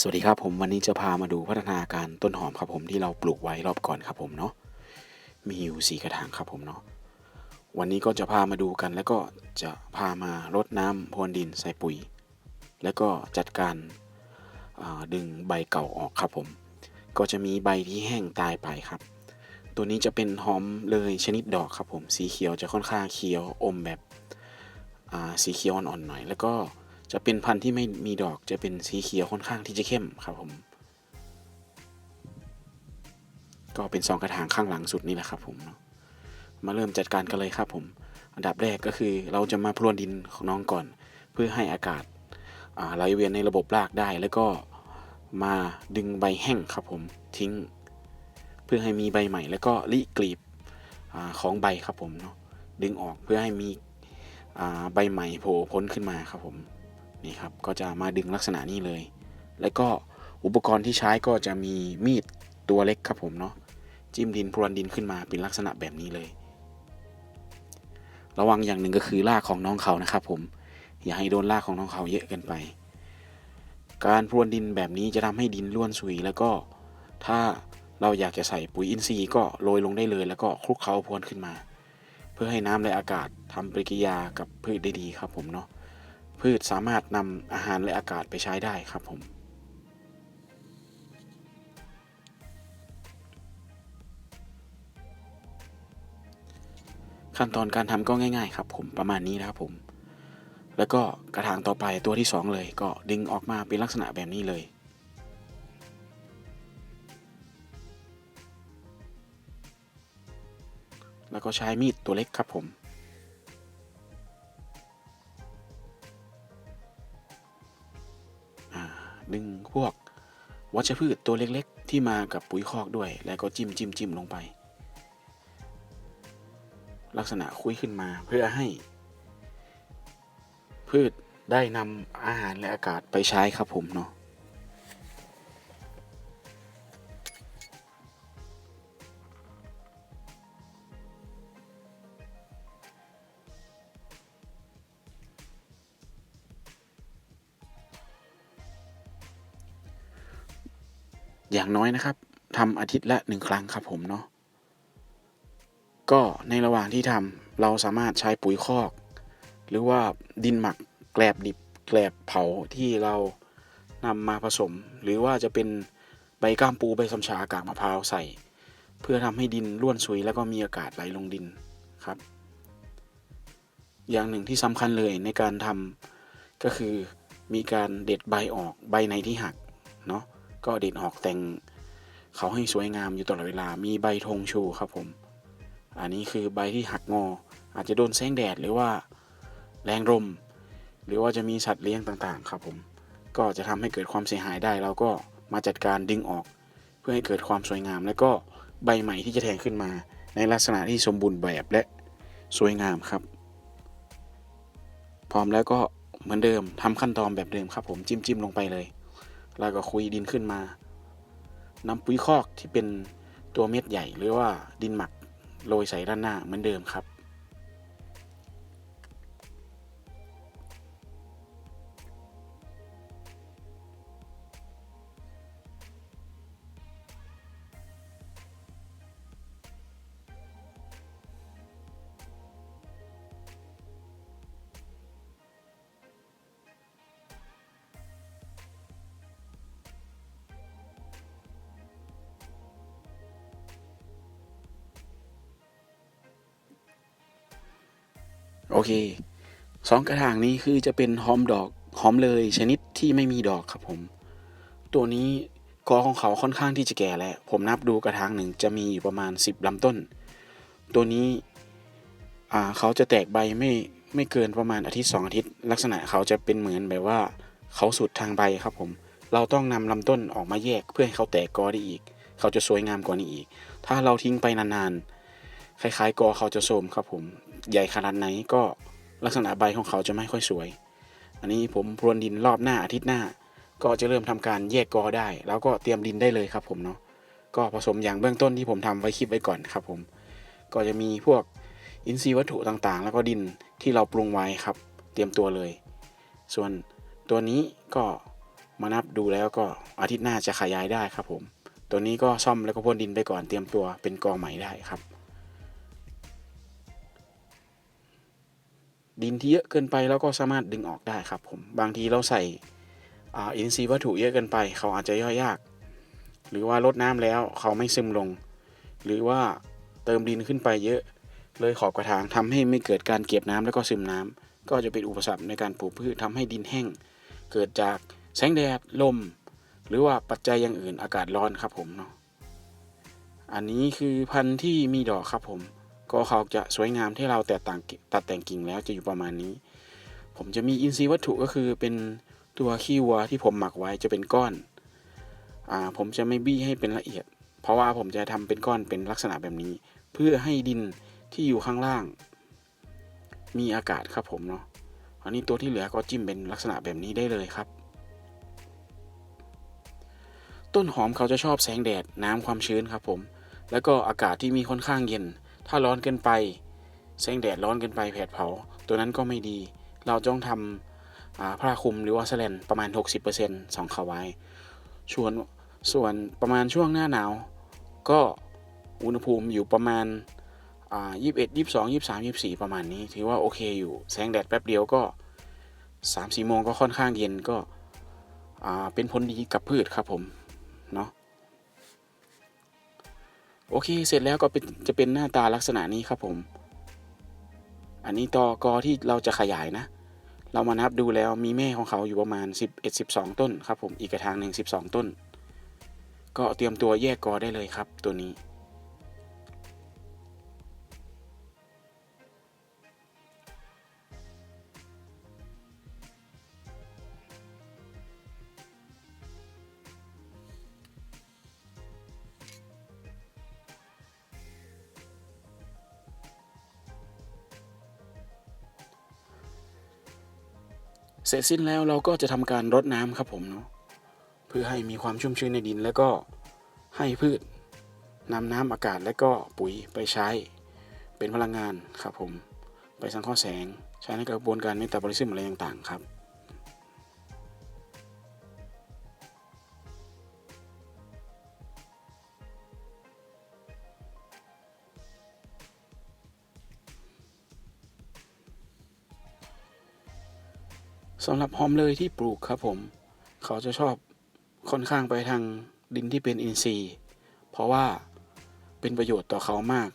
สวัสดีครับผมวันนี้จะพามาดูพัฒนาการต้นหอมครับผมที่เราปลูกไว้รอบก่อนครับผมเนาะมีอยู่สี่กระถางครับผมเนาะวันนี้ก็จะพามาดูกันแล้วก็จะพามารดน้ำพรวนดินใส่ปุ๋ย แล้วก็จัดการาดึงใบเก่าออกครับผม ก็จะมีใบที่แห้งตายไปครับ ตัวนี้จะเป็นหอมเลยชนิดดอกครับผม สีเขียวจะค่อนข้างเขียวอมแบบสีเขียวอ่อนๆหน่อย แล้วก็ จะเป็นพันธุ์ที่ไม่มีดอกจะเป็นสีเขียวค่อนข้างที่จะเข้มครับผมก็เป็นสองกระถางข้างหลังสุดนี่แหละครับผมเนาะมาเริ่มจัดการกันเลยครับผม อันดับแรกก็คือเราจะมาพรวนดินของน้องก่อน เพื่อให้อากาศไหลเวียนในระบบรากได้ แล้วก็มาดึงใบแห้งครับผมทิ้ง เพื่อให้มีใบใหม่ แล้วก็ริกลีบอของใบครับผมเนาะดึงออกเพื่อให้มีใบใหม่โผล่พ้นขึ้นมาครับผม นี่ครับก็จะมาดึงลักษณะนี้เลย แล้วก็อุปกรณ์ที่ใช้ก็จะมีมีดตัวเล็กครับผมเนาะจิ้มดินพรวนดินขึ้นมาเป็นลักษณะแบบนี้เลย ระวังอย่างหนึ่งก็คือรากของน้องเขานะครับผมอย่าให้โดนรากของน้องเขาเยอะเกินไป การพรวนดินแบบนี้จะทำให้ดินร่วนซุยแล้วก็ถ้าเราอยากจะใส่ปุ๋ยอินทรีย์ก็โรยลงได้เลย แล้วก็คลุกเคล้าพรวนขึ้นมา เพื่อให้น้ำและอากาศทำปฏิกิริยากับพืชได้ดีครับผมเนาะ พืชสามารถนำอาหารและอากาศไปใช้ได้ครับผม ขั้นตอนการทำก็ง่าย ๆ ครับ ผมประมาณนี้นะครับผม แล้วก็กระถางต่อไปตัวที่สองเลย ก็ดึงออกมาเป็นลักษณะแบบนี้เลยแล้วก็ใช้มีดตัวเล็กครับผม ดึงพวกวัชพืชตัวเล็กๆ ที่มากับปุ๋ยคอกด้วย แล้วก็จิ้มจิ้มจิ้มลงไป ลักษณะคุยขึ้นมาเพื่อให้ พืชได้นำอาหารและอากาศไปใช้ครับผมเนาะ อย่างน้อยนะครับทำอาทิตย์ละหนึ่งครั้งครับผมเนาะก็ในระหว่างที่ทำเราสามารถใช้ปุ๋ยคอก หรือว่าดินหมักแกลบดิบแกลบเผาที่เรานำมาผสม หรือว่าจะเป็นใบก้ามปูใบสำชากากมะพร้าวใส่ เพื่อทำให้ดินร่วนซุยแล้วก็มีอากาศไหลลงดินครับ อย่างหนึ่งที่สำคัญเลยในการทำก็คือมีการเด็ดใบออกใบในที่หักเนาะ ก็เด็ดออกแต่งเขาให้สวยงามอยู่ตลอดเวลา มีใบธงชูครับผม อันนี้คือใบที่หักงอ อาจจะโดนแสงแดดหรือว่าแรงลมหรือว่าจะมีสัตว์เลี้ยงต่างๆ ครับผม ก็จะทำให้เกิดความเสียหายได้เราก็มาจัดการดึงออก เพื่อให้เกิดความสวยงาม และก็ใบใหม่ที่จะแทงขึ้นมา ในลักษณะที่สมบูรณ์แบบและสวยงามครับ พร้อมแล้วก็เหมือนเดิมทำขั้นตอนแบบเดิมครับผมจิ้มจิ้มลงไปเลย แล้วก็คุยดินขึ้นมานำปุ๋ยคอกที่เป็นตัวเม็ดใหญ่หรือว่าดินหมักโรยใส่ด้านหน้าเหมือนเดิมครับ โอเคสองกระถางนี้คือจะเป็นหอมดอกหอมเลยชนิดที่ไม่มีดอกครับผม ตัวนี้กอของเขาค่อนข้างที่จะแก่แล้วผมนับดูกระถางหนึ่งจะมีอยู่ประมาณ 10ลำต้น ตัวนี้เขาจะแตกใบไม่ไม่เกินประมาณอาทิตย์สองอาทิตย์ ลักษณะเขาจะเป็นเหมือนแบบว่าเขาสุดทางใบครับผม เราต้องนำลำต้นออกมาแยกเพื่อให้เขาแตกกอได้อีก เขาจะสวยงามกว่านี้อีก ถ้าเราทิ้งไปนานๆคล้ายๆกอเขาจะโทมครับผม ใหญ่ขนาดไหนก็ลักษณะใบของเขาจะไม่ค่อยสวย อันนี้ผมพรวนดินรอบหน้าอาทิตย์หน้า ก็จะเริ่มทำการแยกกอได้ แล้วก็เตรียมดินได้เลยครับผมเนาะก็ผสมอย่างเบื้องต้นที่ผมทำไว้คลิปไว้ก่อนครับผม ก็จะมีพวกอินทรีย์วัตถุต่างๆ แล้วก็ดินที่เราปรุงไว้ครับ เตรียมตัวเลย ส่วนตัวนี้ก็มานับดูแล้วก็อาทิตย์หน้าจะขยายได้ครับผม ตัวนี้ก็ซ่อมแล้วก็พ่นดินไปก่อนเตรียมตัวเป็นกอใหม่ได้ครับ ดินที่เยอะเกินไปแล้วก็สามารถดึงออกได้ครับผมบางทีเราใส่อินทรีย์วัตถุเยอะเกินไป เขาอาจจะย่อยยาก หรือว่าลดน้ำแล้วเขาไม่ซึมลง หรือว่าเติมดินขึ้นไปเยอะ เลยขอบกระถางทำให้ไม่เกิดการเก็บน้ำแล้วก็ซึมน้ำก็จะเป็นอุปสรรคในการปลูกพืชทำให้ดินแห้ง เกิดจากแสงแดดลม หรือว่าปัจจัยอย่างอื่นอากาศร้อนครับผมเนาะอันนี้คือพันธุ์ที่มีดอกครับผม ก็เขาจะสวยงามที่เราแต่ต่างตัดแต่งกิ่งแล้วจะอยู่ประมาณนี้ ผมจะมีอินทรีย์วัตถุก็คือเป็นตัวขี้วัวที่ผมหมักไว้จะเป็นก้อนอ่าผมจะไม่บี้ให้เป็นละเอียด เพราะว่าผมจะทำเป็นก้อนเป็นลักษณะแบบนี้ เพื่อให้ดินที่อยู่ข้างล่าง มีอากาศครับผมเนาะอันนี้ตัวที่เหลือก็จิ้มเป็นลักษณะแบบนี้ได้เลยครับ ต้นหอมเขาจะชอบแสงแดดน้ำความชื้นครับผม แล้วก็อากาศที่มีค่อนข้างเย็น ถ้าร้อนเกินไปแสงแดดร้อนเกินไปแผดเผา ตัวนั้นก็ไม่ดี เราต้องทำผ้าคลุมหรือว่าแสแลนประมาณ 60%สองขาไว้ส่วนส่วนประมาณช่วงหน้าหนาว ก็อุณหภูมิอยู่ประมาณยี่สิบเอ็ดยี่สิบสองยี่สิบสามยี่สิบสี่ประมาณนี้ ถือว่าโอเคอยู่แสงแดดแป๊บเดียวก็สามสี่โมงก็ค่อนข้างเย็นก็เป็นผลดีกับพืชครับผม เนาะ โอเค เสร็จแล้วก็เป็นจะเป็นหน้าตาลักษณะนี้ครับผม อันนี้ตอกอที่เราจะขยายนะ เรามานับดูแล้วมีแม่ของเขาอยู่ประมาณ 11 12 ต้นครับผม อีกกระถางหนึ่ง12 ต้น ก็เตรียมตัวแยกกอได้เลยครับตัวนี้ เสร็จสิ้นแล้วเราก็จะทำการรดน้ำครับผมเนาะเพื่อให้มีความชุ่มชื้นในดิน แล้วก็ให้พืชนำน้ำอากาศและก็ปุ๋ยไปใช้ เป็นพลังงานครับผม ไปสังเคราะห์แสง ใช้ในกระบวนการเมตาบอลิซึมอะไรต่างๆครับ สำหรับหอมเลยที่ปลูกครับผม เขาจะชอบค่อนข้างไปทางดินที่เป็นอินทรีย์ เพราะว่าเป็นประโยชน์ต่อเขามาก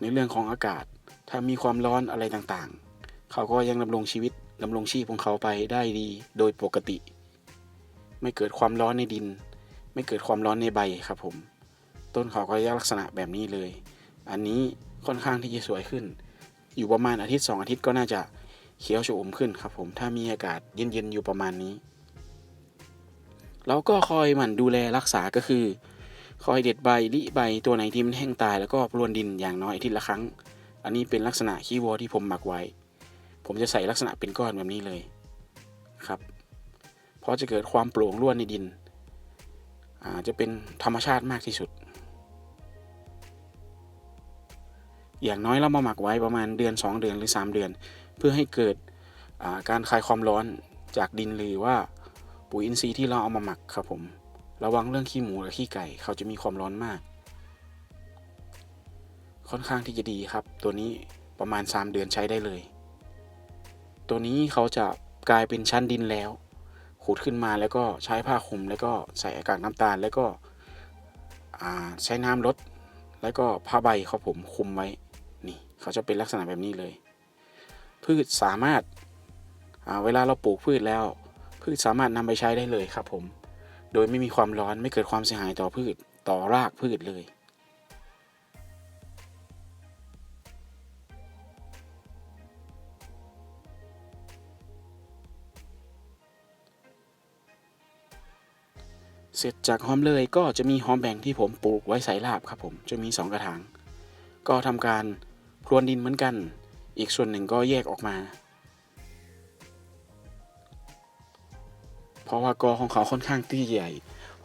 ในเรื่องของอากาศถ้ามีความร้อนอะไรต่างๆ เขาก็ยังดำรงชีวิตดำรงชีพของเขาไปได้ดีโดยปกติ ไม่เกิดความร้อนในดิน ไม่เกิดความร้อนในใบครับผม ต้นเขาก็ยลักษณะแบบนี้เลย อันนี้ค่อนข้างที่จะสวยขึ้น อยู่ประมาณอาทิตย์สองอาทิตย์ก็น่าจะ เขียวชอุ่มขึ้นครับผมถ้ามีอากาศเย็นๆอยู่ประมาณนี้เราก็คอยหมั่นดูแลรักษาก็คือ คอยเด็ดใบลิใบตัวไหนที่มันแห้งตายแล้วก็ปรวนดินอย่างน้อยอาทิตย์ละครั้ง อันนี้เป็นลักษณะขี้วัวที่ผมหมักไว้ ผมจะใส่ลักษณะเป็นก้อนแบบนี้เลยครับเพราะจะเกิดความโปร่งร่วนในดินอาจะเป็นธรรมชาติมากที่สุด อย่างน้อยเรามาหมักไว้ประมาณเดือน 2 เดือนหรือ 3 เดือน เพื่อให้เกิดการคลายความร้อนจากดินหรือว่าปุ๋ยอินทรีย์ที่เราเอามาหมักครับผมระวังเรื่องขี้หมูและขี้ไก่เขาจะมีความร้อนมาก ค่อนข้างที่จะดีครับ ตัวนี้ประมาณ 3 เดือนใช้ได้เลย ตัวนี้เขาจะกลายเป็นชั้นดินแล้ว ขูดขึ้นมาแล้วก็ใช้ผ้าคลุม แล้วก็ใส่อากาศน้ำตาล แล้วก็ใช้น้ำลดแล้วก็ผ้าใบเขาผมคุมไว้นี่เขาจะเป็นลักษณะแบบนี้เลย พืชสามารถเวลาเราปลูกพืชแล้ว พืชสามารถนำไปใช้ได้เลยครับผม โดยไม่มีความร้อนไม่เกิดความเสียหายต่อพืชต่อรากพืชเลย เสร็จจากหอมเลยก็จะมีหอมแบ่งที่ผมปลูกไว้ใส่ลาบครับผมจะมี 2 กระถาง ก็ทำการพรวนดินเหมือนกัน อีกส่วนหนึ่งก็แยกออกมา เพราะว่ากอของเขาค่อนข้างที่ใหญ่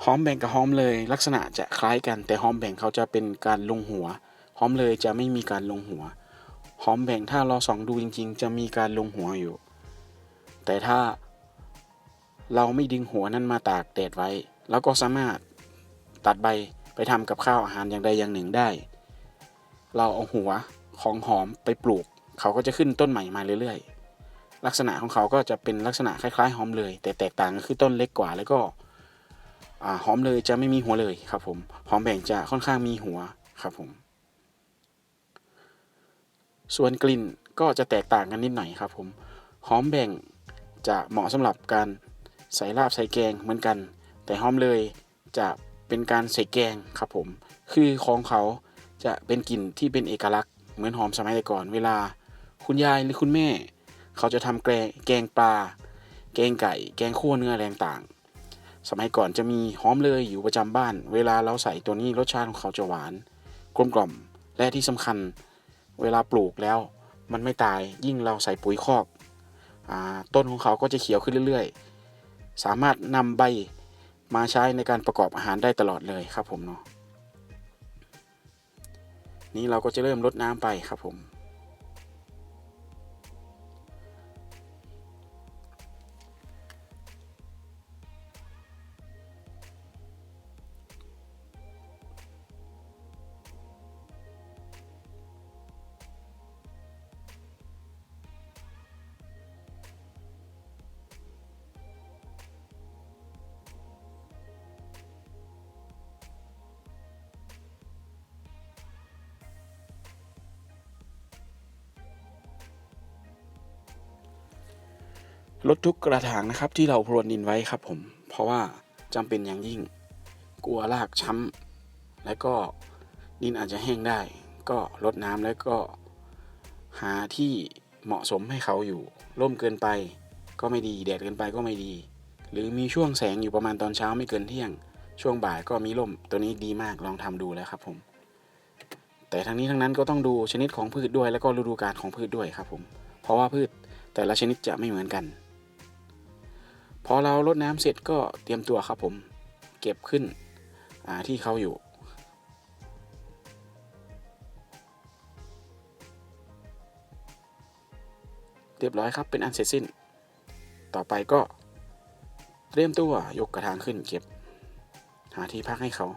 หอมแบ่งกับหอมเลยลักษณะจะคล้ายกัน แต่หอมแบ่งเขาจะเป็นการลงหัวหอมเลยจะไม่มีการลงหัวหอมแบ่งถ้าเราส่องดูจริง ๆ จะมีการลงหัวอยู่ แต่ถ้าเราไม่ดึงหัวนั้นมาตากแดดไว้ แล้วก็สามารถตัดใบไปทำกับข้าวอาหารอย่างใดอย่างหนึ่งได้ เราเอาหัวของหอมไปปลูก เขาก็จะขึ้นต้นใหม่มาเรื่อยๆ ลักษณะของเขาก็จะเป็นลักษณะคล้ายๆหอมเลย แต่แตกต่างก็คือต้นเล็กกว่าแล้วก็หอมเลยจะไม่มีหัวเลยครับผมหอมแบ่งจะค่อนข้างมีหัวครับผม ส่วนกลิ่นก็จะแตกต่างกันนิดหน่อยครับผมหอมแบ่งจะเหมาะสำหรับการใส่ลาบใส่แกงเหมือนกัน แต่หอมเลยจะเป็นการใส่แกงครับผม คือของเขาจะเป็นกลิ่นที่เป็นเอกลักษณ์เหมือนหอมสมัยแต่ก่อน เวลา คุณยายหรือคุณแม่ เขาจะทำแกงแกงปลา แกงไก่ แกงคั่วเนื้ออะไรต่าง สมัยก่อนจะมีหอมเลยอยู่ประจำบ้าน เวลาเราใส่ตัวนี้รสชาติของเขาจะหวาน กลมกล่อม และที่สำคัญ เวลาปลูกแล้ว มันไม่ตาย ยิ่งเราใส่ปุ๋ยคอกอต้นของเขาก็จะเขียวขึ้นเรื่อย ๆ สามารถนำใบมาใช้ในการประกอบอาหารได้ตลอดเลยครับผมเนาะนี่เราก็จะเริ่มลดน้ำไปครับผม ลดทุกกระถางนะครับ ที่เราพรวนดินไว้ครับผม เพราะว่าจำเป็นอย่างยิ่ง กลัวรากช้ำและก็ดินอาจจะแห้งได้ ก็ลดน้ำแล้วก็หาที่เหมาะสมให้เขาอยู่ร่มเกินไปก็ไม่ดีแดดเกินไปก็ไม่ดี หรือมีช่วงแสงอยู่ประมาณตอนเช้าไม่เกินเที่ยง ช่วงบ่ายก็มีร่มตัวนี้ดีมากลองทำดูแล้วครับผม แต่ทั้งนี้ทั้งนั้นก็ต้องดูชนิดของพืชด้วย แล้วก็ฤดูกาลของพืชด้วยครับผม เพราะว่าพืชแต่ละชนิดจะไม่เหมือนกัน พอเราลดน้ำเสร็จก็เตรียมตัวครับผมเก็บขึ้นที่เขาอยู่ เรียบร้อยครับเป็นอันเสร็จสิ้น ต่อไปก็เตรียมตัวยกกระถางขึ้นเก็บ หาที่พักให้เขา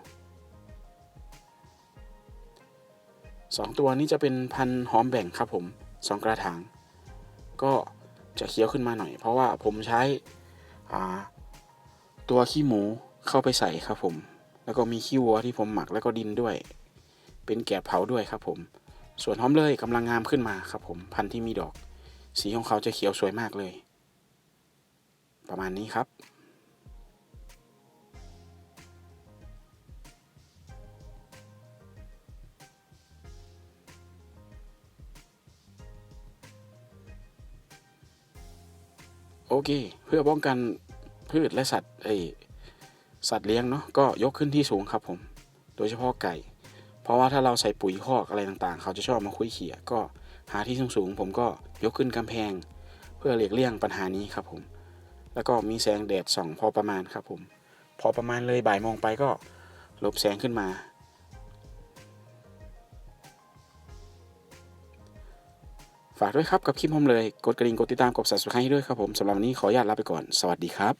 สองตัวนี้จะเป็นพันธ์หอมแบ่งครับผมสองกระถาง ก็จะเคี้ยวขึ้นมาหน่อย เพราะว่าผมใช้ ตัวขี้หมูเข้าไปใส่ครับผม แล้วก็มีขี้วัวที่ผมหมักแล้วก็ดินด้วย เป็นแกบเผาด้วยครับผม ส่วนหอมเลยกำลังงามขึ้นมาครับผมพันธุ์ที่มีดอก สีของเขาจะเขียวสวยมากเลย ประมาณนี้ครับโอเค เพื่อป้องกัน พืชและสัตว์ไอสัตว์เลี้ยงเนาะก็ยกขึ้นที่สูงครับผม โดยเฉพาะไก่ เพราะว่าถ้าเราใส่ปุ๋ยคอกอะไรต่างๆ เขาจะชอบมาคุยเขี่ยก็หาที่สูงๆผมก็ยกขึ้นกำแพง เพื่อหลีกเลี่ยงปัญหานี้ครับผม แล้วก็มีแสงแดดส่องพอประมาณครับผม พอประมาณเลยบ่ายโมงไปก็หลบแสงขึ้นมา ฝากด้วยครับกับคลิปผมเลย กดกระดิ่งกดติดตามกด subscribe ให้ด้วยครับผมสำหรับวันนี้ขออนุญาตลาไปก่อน สวัสดีครับ